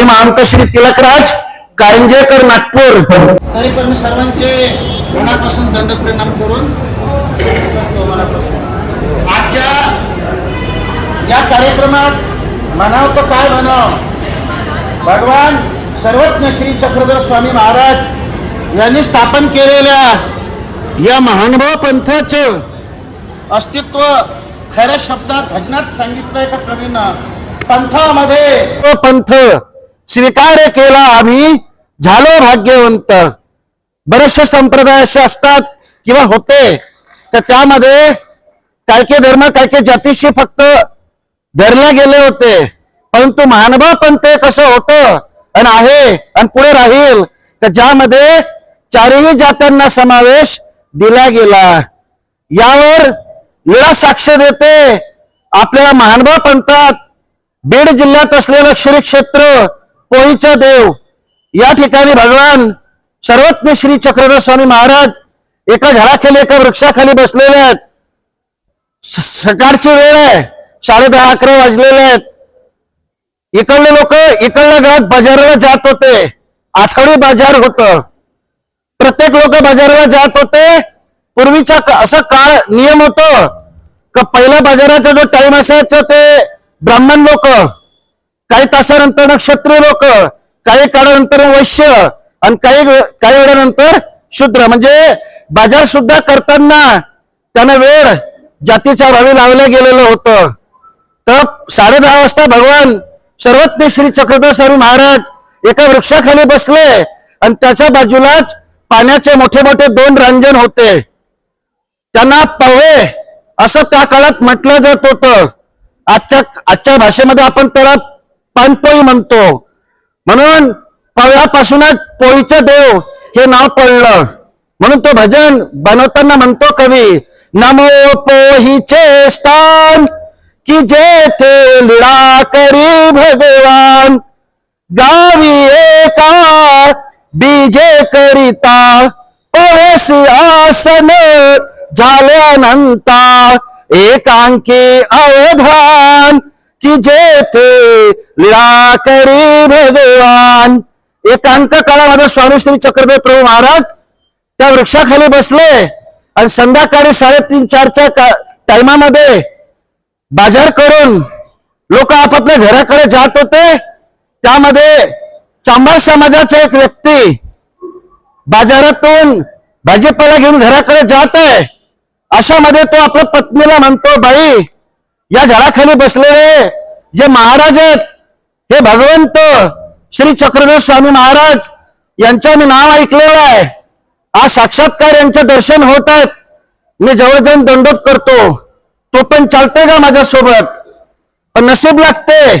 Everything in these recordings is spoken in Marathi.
मी महंत श्री तिलकराज कारंजेकर नागपूर. तरी पण सर्वांचे मनापासून दंड परिणाम करून आजच्या या कार्यक्रमात म्हणावं तर काय म्हणावं? भगवान सर्वज्ञ श्री चक्रधर स्वामी महाराज यांनी स्थापन केलेल्या या महानुभाव पंथाचं अस्तित्व खऱ्या शब्दात भजनात सांगितलंय का कवीनं पंथामध्ये पंथ. स्वीकार केला आम्ही झालो भाग्यवंत. बरेचसे संप्रदाय असे असतात किंवा होते तर त्यामध्ये काय काय धर्म काय काय जातीशी फक्त धरले गेले होते. परंतु महानुभाव पंथ कसं होतं आणि आहे आणि पुढे राहील तर ज्यामध्ये चारही जात्यांना समावेश दिला गेला. यावर लीळा साक्ष देते आपल्याला महानुभाव पंथात बीड जिल्ह्यात असलेलं श्री क्षेत्र पोळीचा देव. या ठिकाणी भगवान सर्वज्ञ श्री चक्रधर स्वामी महाराज एका झाडाखाली एका वृक्षाखाली बसलेले आहेत. सकाळची वेळ आहे. साडे दहा अकरा वाजलेले आहेत. इकडले लोक इकडल्या गावात बाजाराला जात होते. आठवडी बाजार होत. प्रत्येक लोक बाजाराला जात होते. पूर्वीचा असा काळ नियम होतो. का पहिल्या बाजाराचा जो टाइम असायचा ते ब्राह्मण लोक काही तासानंतर क्षत्रिय लोक काही काळानंतर वैश्य आणि काही काही वेळानंतर शूद्र. म्हणजे बाजार सुद्धा करताना त्यांना वेळ जातीच्या भावी लावलं गेलेलं होतं. तर साडे दहा वाजता भगवान सर्वज्ञ श्री चक्रधर स्वामी महाराज एका वृक्षाखाली बसले आणि त्याच्या बाजूलाच पाण्याचे मोठे मोठे दोन रांजण होते. त्यांना पवे असं त्या काळात म्हटलं जात होतं. आजच्या आजच्या भाषेमध्ये आपण त्याला पानपोळी म्हणतो. म्हणून पळापासूनच पोळीचं देव हे नाव पडलं म्हणून तो भजन बनवताना म्हणतो कवी नमो पोहीचे स्थान की जेथे लिळा करी भगवान गावी एका बीजे करिता पवेसी आसन झाल्यानंता एकांकी अवधान की जेथे लीळा करी भगवान. एकांक काळामध्ये स्वामी श्री चक्रदेव प्रभू महाराज त्या वृक्षाखाली बसले आणि संध्याकाळी साडेतीन चारच्या टायमामध्ये बाजार करून लोक आपापल्या घराकडे जात होते. त्यामध्ये चांभार समाजाचा एक व्यक्ती बाजारातून भाजीपाला घेऊन घराकडे जात आहे. अशामध्ये तो आपल्या पत्नीला म्हणतो बाई या झाडाखाली बसलेले जे महाराज आहेत हे भगवंत श्री चक्रधर स्वामी महाराज यांचं मी नाव ऐकलेलं आहे. आज साक्षात्कार यांचं दर्शन होत आहेत मी जवळ जाऊन दंडोत करतो. तो पण चालते का माझ्यासोबत? पण नशीब लागते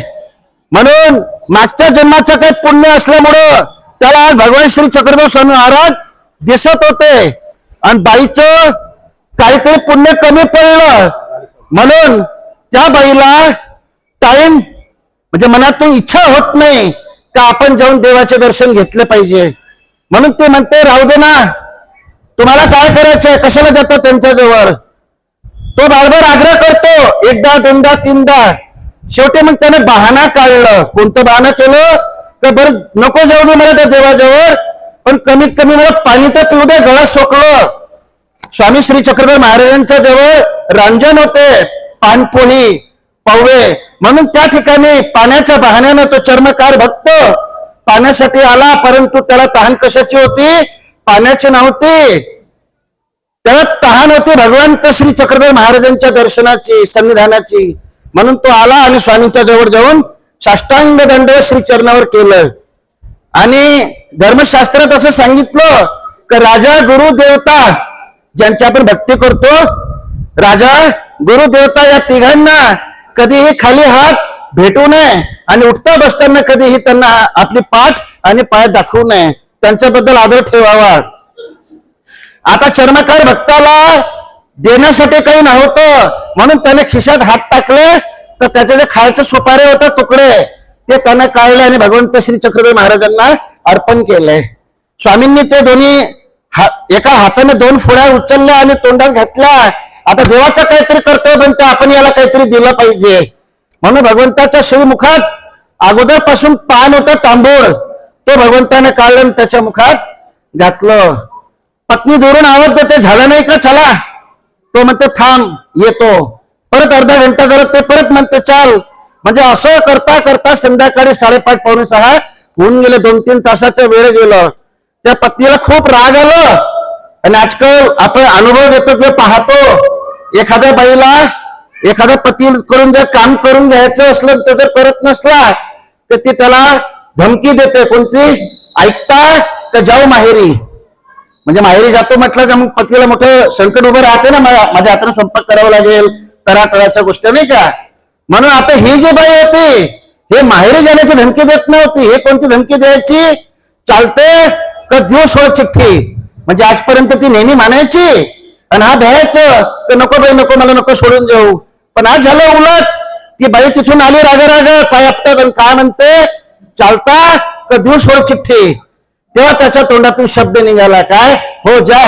म्हणून मागच्या जन्माचं काही पुण्य असल्यामुळं त्याला आज भगवान श्री चक्रधर स्वामी महाराज दिसत होते. आणि बाईचं काहीतरी पुण्य कमी पडलं. म्हणून त्या बाईला टाइम म्हणजे मनातून इच्छा होत नाही का आपण जाऊन देवाचे दर्शन घेतले पाहिजे. म्हणून ते म्हणते राहू दे ना. तुम्हाला काय करायचंय? कशाला जातात त्यांच्याजवळ तो बारबार आग्रह करतो एकदा दोनदा तीनदा. शेवटी मग त्याने बहाणा काढलं. कोणतं बहाणं केलं? का बरं नको जाऊ दे मला त्या देवाजवळ पण कमीत कमी मला पाणी तर पिऊ दे गळा सोकलं. स्वामी श्री चक्रधर महाराजांच्या जवळ रांजण होते. पानपोळी पवळे म्हणून त्या ठिकाणी पाण्याच्या बहाण्यानं तो चर्मकार भक्त पाण्यासाठी आला परंतु त्याला तहान कशाची होती? पाण्याची नव्हती. त्याला तहान होती भगवंत श्री चक्रधर महाराजांच्या दर्शनाची संविधानाची. म्हणून तो आला आणि स्वामींच्या जवळ जाऊन साष्टांग दंड श्री चरणावर केलं. आणि धर्मशास्त्रात असं सांगितलं की राजा गुरु देवता ज्यांची आपण भक्ती करतो राजा गुरुदेवता या तिघांना कधीही खाली हात भेटू नये आणि उठता बसताना कधीही त्यांना आपली पाठ आणि पाय दाखवू नये. त्यांच्याबद्दल आदर ठेवावा. आता चर्मकार भक्ताला देण्यासाठी काही नव्हतं. म्हणून त्याने खिशात हात टाकले. तर त्याचे जे खालचे सुपारे होते तुकडे ते त्याने काढले आणि भगवंत श्री चक्रदेव महाराजांना अर्पण केले. स्वामींनी ते दोन्ही हा- एका हाताने दोन फुड्या उचलल्या आणि तोंडात घातल्या. आता देवाचं काहीतरी कर्तव्य बनते आपण याला काहीतरी दिलं पाहिजे. म्हणून भगवंताच्या श्रीमुखात अगोदरपासून पान होतं तांबूळ. तो भगवंताने काढलं त्याच्या मुखात घातलं. पत्नी दुरून आवाज देते झालं नाही का? चला. तो म्हणते थांब येतो. परत अर्धा घंटा जरा ते परत म्हणते चाल. म्हणजे असं करता करता संध्याकाळी साडेपाच पावणे सहा होऊन गेले दोन तीन तासाचा वेळ गेलं. त्या पत्नीला खूप राग आलं. आणि आजकाल आपण अनुभव घेतो किंवा पाहतो एखाद्या बाईला एखाद्या पतीकडून जर काम करून घ्यायचं असलं तर जर करत नसला तर ती त्याला धमकी देते. कोणती? ऐकता का जाऊ माहेरी? म्हणजे माहेरी जातो म्हटलं का मग पतीला मोठं संकट उभं राहते ना माझ्या हाताने स्वयंपाक करावा लागेल तरा तराच्या गोष्टी नाही का? म्हणून आता ही जी बाई होती हे माहेरी जाण्याची धमकी देत नव्हती. हे कोणती धमकी द्यायची? चालते का दिवस सोड चिठ्ठी? म्हणजे आजपर्यंत ती नेहमी मानायची आणि हा भ्यायचं तर नको बाई नको मला नको सोडून जाऊ पण आज झालं उलट. ती बाई तिथून आली रागा रागा पाय आपटत आणि काय म्हणते? चालता का देऊ सोड चिठ्ठी? तेव्हा त्याच्या तोंडातून शब्द निघाला काय? हो जा.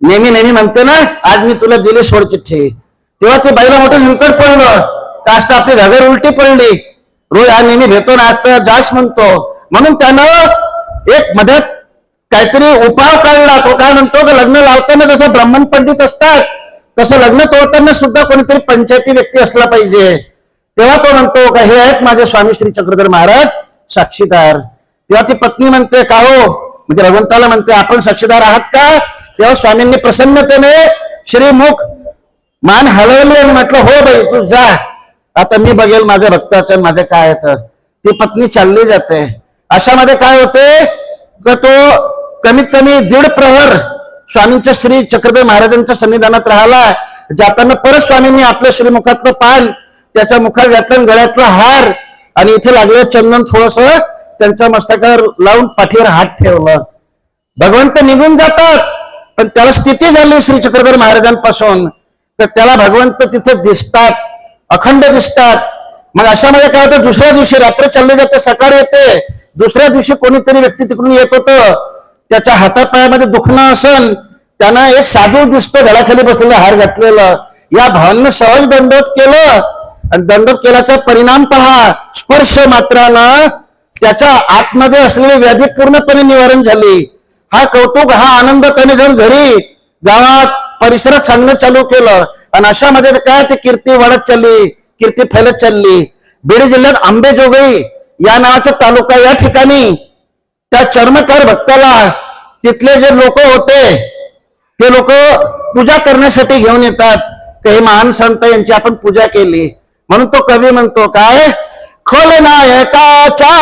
नेहमी नेहमी म्हणते ना आज मी तुला दिली सोड चिठ्ठी. तेव्हा ते बाईला मोठं संकट पडलं. कास्त आपली घगर उलटी पडली. रोज हा नेहमी भेटतो ना आज तर जास म्हणतो. म्हणून त्यानं एक मदत काहीतरी उपाय काढला तो काय म्हणतो की लग्न लावताना जसं ब्राह्मण पंडित असतात तसं लग्न तोडताना सुद्धा कोणीतरी पंचायती व्यक्ती असला पाहिजे. तेव्हा तो म्हणतो का हे आहेत माझे स्वामी श्री चक्रधर महाराज साक्षीदार. तेव्हा ती पत्नी म्हणते का हो? म्हणजे भगवंताला म्हणते आपण साक्षीदार आहात का? तेव्हा स्वामींनी प्रसन्नतेने श्रीमुख मान हलवली आणि म्हटलं हो बाई तू जा. आता मी बघेल माझ्या भक्ताचं माझं काय आहे तर. ती पत्नी चालली जाते. अशामध्ये काय होते? का तो कमीत कमी दीड प्रहर स्वामींच्या श्री चक्रधर महाराजांच्या सन्निधानात राहिला जाताना परत स्वामींनी आपल्या श्रीमुखातलं पान त्याच्या मुखात घातलं गळ्यातला हार आणि इथे लागलं चंदन थोडस त्यांच्या मस्तकावर लावून पाठीवर हात ठेवलं. भगवंत निघून जातात पण त्याला स्थिती झाली श्री चक्रधर महाराजांपासून. तर त्याला भगवंत तिथे दिसतात अखंड दिसतात. मग अशामध्ये काय होतं? दुसऱ्या दिवशी रात्र चालली जाते सकाळी येते. दुसऱ्या दिवशी कोणीतरी व्यक्ती तिकडून येत होतं. त्याच्या हातापायामध्ये दुखणं असेल त्यांना एक साधू दिसतो घराखाली बसलेला हार घातलेलं. या भावांना सहज दंडोत केलं. आणि दंडोत केल्याचा परिणाम पहा. स्पर्श मात्रानं त्याच्या आतमध्ये असलेली व्याधी पूर्णपणे निवारण झाली. हा कौतुक हा आनंद त्याने जाऊन घरी गावात परिसरात सांगणं चालू केलं. आणि अशामध्ये मध्ये काय ते कीर्ती वाढत चालली कीर्ती फैलत चालली. बीड जिल्ह्यात आंबेजोगाई या नावाचा तालुका या ठिकाणी त्या चर्मकार भक्ताला तिथले जे लोक होते ते लोक पूजा करण्यासाठी घेऊन येतात. काही महान संत यांची आपण पूजा केली. म्हणून तो कवी म्हणतो काय? खलनायकाच्या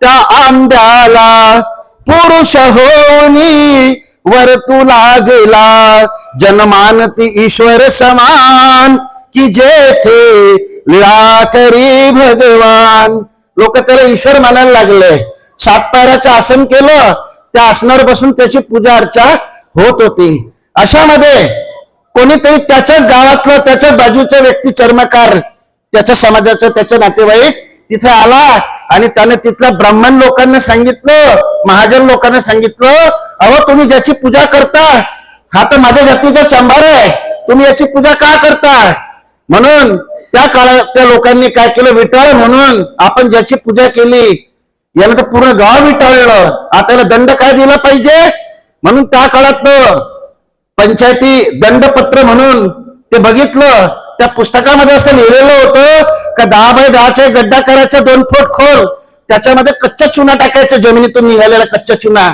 त्या आंब्याला पुरुष होनी वर तू लागला जनमानती ईश्वर समान की जेथे लीळा करी भगवान. लोक त्याला ईश्वर मानायला लागले. सात पायऱ्याचं आसन केलं त्या आसनावर बसून त्याची पूजा अर्चा होत होती. अशामध्ये कोणीतरी त्याच्याच गावातलं त्याच्याच बाजूचा व्यक्ती चर्मकार त्याच्या समाजाचा त्याच्या नातेवाईक तिथे आला आणि त्याने तिथल्या ब्राह्मण लोकांना सांगितलं महाजन लोकांना सांगितलं अहो तुम्ही ज्याची पूजा करता हा तर माझ्या जातीचा चांभार आहे तुम्ही याची पूजा का करता? म्हणून त्या काळात त्या लोकांनी काय केलं? विटाळ म्हणून आपण ज्याची पूजा केली याला तर पूर्ण गाव विटाळलं आता याला दंड काय दिला पाहिजे? म्हणून त्या काळात तो पंचायती दंडपत्र म्हणून ते बघितलं. त्या पुस्तकामध्ये असं लिहिलेलं होतं का दहा बाय दहाचा गड्डा करायचा दोन फूट खोल. त्याच्यामध्ये कच्चा चुना टाकायचा जमिनीतून निघालेला कच्चा चुना.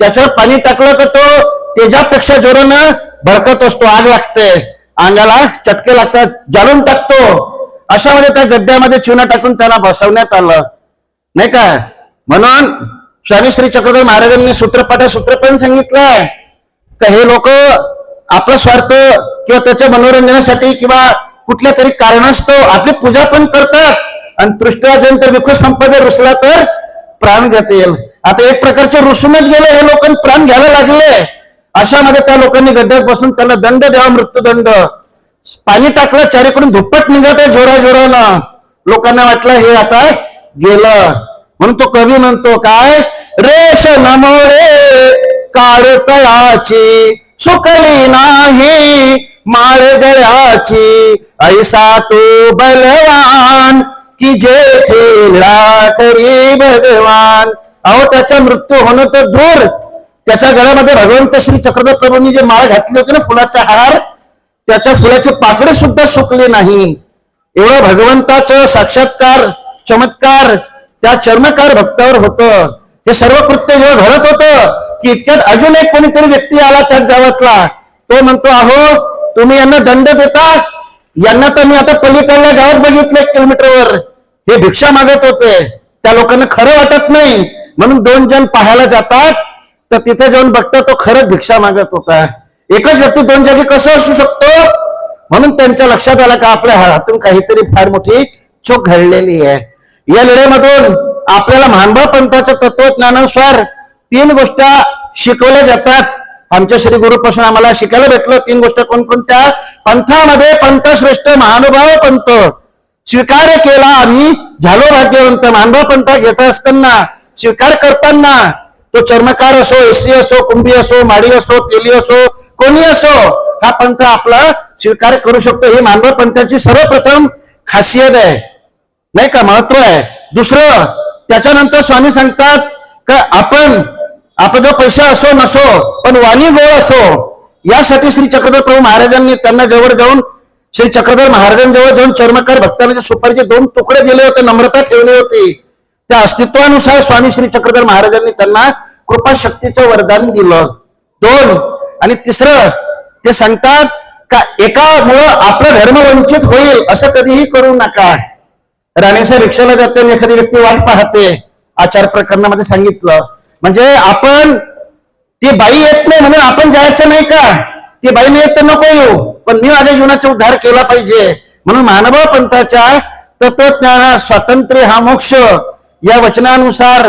त्याच्यावर पाणी टाकलं का तो तेजापेक्षा जोरानं भडकत असतो आग लागते. अंगाला चटके लागतात जाळून टाकतो. अशामध्ये त्या गड्ड्यामध्ये चुना टाकून त्याला बसवण्यात आलं. नाही का? म्हणून स्वामी श्री चक्रधर महाराजांनी सूत्रपाठा सूत्र पण सांगितलंय का हे लोक आपला स्वार्थ किंवा त्याच्या मनोरंजनासाठी किंवा कुठल्या तरी कारणास्तव आपली पूजा पण करतात. आणि तृष्टाजन तर विखू संपदे रुसला तर प्राण घेतील आता एक प्रकारचे रुसूनच गेले हे लोक प्राण घ्यायला लागले. अशामध्ये त्या लोकांनी गड्ड्यात बसून त्याला दंड द्यावा मृत्यूदंड. पाणी टाकलं चारीकडून धुप्पट निघत आहे जोरा जोरानं लोकांना वाटलं हे आता गेलं. म्हणून तो कवी म्हणतो काय? रेष नमोरे काळतयाची सुकली नाही माळ गळ्याची ऐसा तो बलवान की जे ठेला करी भगवान. अहो त्याचा मृत्यू होणं तर दूर. त्याच्या गळ्यामध्ये भगवंत श्री चक्रधर प्रभूंनी जे माळ घातली होती ना फुलाचा हार त्याच्या फुलाचे पाकडी सुद्धा सुकले नाही. एवढं भगवंताचं साक्षात्कार चमत्कार त्या चर्मकार भक्तावर होतं. हे सर्व कृत्य जेव्हा घडत होतं की इतक्यात अजून एक कोणीतरी व्यक्ती आला त्याच गावातला. तो म्हणतो अहो तुम्ही यांना दंड देता? यांना तर मी आता पलीकडल्या गावात बघितलं एक किलोमीटरवर. हे भिक्षा मागत होते. त्या लोकांना खरं वाटत नाही. म्हणून दोन जण पाहायला जातात. तर तिथे जाऊन बघता तो खरंच भिक्षा मागत होता. एकच व्यक्ती दोन जागी कसं असू शकतो? म्हणून त्यांच्या लक्षात आलं का आपल्या हातून काहीतरी फार मोठी चूक घडलेली आहे. या लढ्यामधून आपल्याला महानुभाव पंथाच्या तत्वज्ञानानुसार तीन गोष्टी शिकवल्या जातात. आमच्या श्री गुरुपासून आम्हाला शिकायला भेटलं. तीन गोष्ट कोणकोणत्या? पंथामध्ये पंथश्रेष्ठ महानुभाव पंथ स्वीकार केला आम्ही. झालो भाग्यवंत. मानव पंथा घेत असताना स्वीकार करताना तो चर्मकार असो एसी असो कुंभी असो माडी असो तेली असो कोणी असो हा पंथ आपला स्वीकार करू शकतो. ही मानव पंथाची सर्वप्रथम खासियत आहे. नाही का? महत्त्व आहे. दुसरं त्याच्यानंतर स्वामी सांगतात का आपण आपण जो पैसा असो नसो पण वाणी गोळ असो यासाठी श्री चक्रधर प्रभू महाराजांनी त्यांना जवळ जाऊन श्री चक्रधर महाराजांजवळ जाऊन चर्मकार भक्तांना सुपारीचे दोन तुकडे दिले होते नम्रता ठेवली होती. त्या अस्तित्वानुसार स्वामी श्री चक्रधर महाराजांनी त्यांना कृपा शक्तीचं वरदान दिलं. दोन आणि तिसरं ते सांगतात का एकामुळं आपला धर्म वंचित होईल असं कधीही करू नका. राणेसाहेब रिक्षाला जाताना एखादी व्यक्ती वाट पाहते आचार प्रकरणामध्ये सांगितलं. म्हणजे आपण ती बाई येत नाही म्हणून आपण जायचं नाही का? ती बाई नाही येत तर नको येऊ पण मी माझ्या जीवनाचा उद्धार केला पाहिजे. म्हणून मानव पंथाच्या तत्वज्ञाना स्वातंत्र्य हा मोक्ष. या वचनानुसार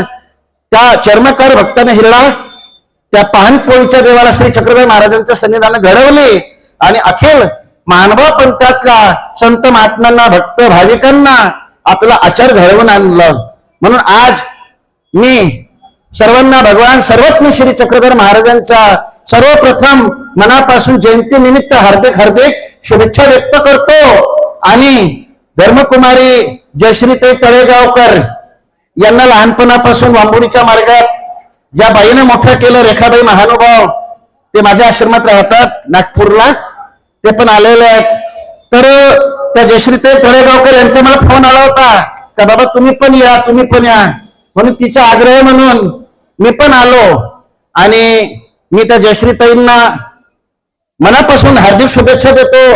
त्या चर्मकार भक्ताने हिरडा त्या पानपोळीच्या देवाला श्री चक्रधर महाराजांच्या सन्निधान घडवले. आणि अखिल मानव पंथातल्या संत महात्म्यांना भक्त भाविकांना आपला आचार घडवून आणलं. म्हणून आज मी सर्वांना भगवान सर्वज्ञ श्री चक्रधर महाराजांच्या सर्वप्रथम मनापासून जयंती निमित्त हार्दिक हार्दिक शुभेच्छा व्यक्त करतो. आणि धर्मकुमारी जयश्रीताई तळेगावकर यांना लहानपणापासून वांबुडीच्या मार्गात ज्या बाईने मोठं केलं रेखाबाई महानुभाव ते माझ्या आश्रमात राहतात नागपूरला. ते पण आलेले आहेत. तर त्या जयश्रीताई तळेगावकर यांचा मला फोन आला होता. का बाबा तुम्ही पण या तुम्ही पण या. म्हणून तिचा आग्रह म्हणून मी पण आलो. आणि मी त्या जयश्रीताईंना मनापासून हार्दिक शुभेच्छा देतो.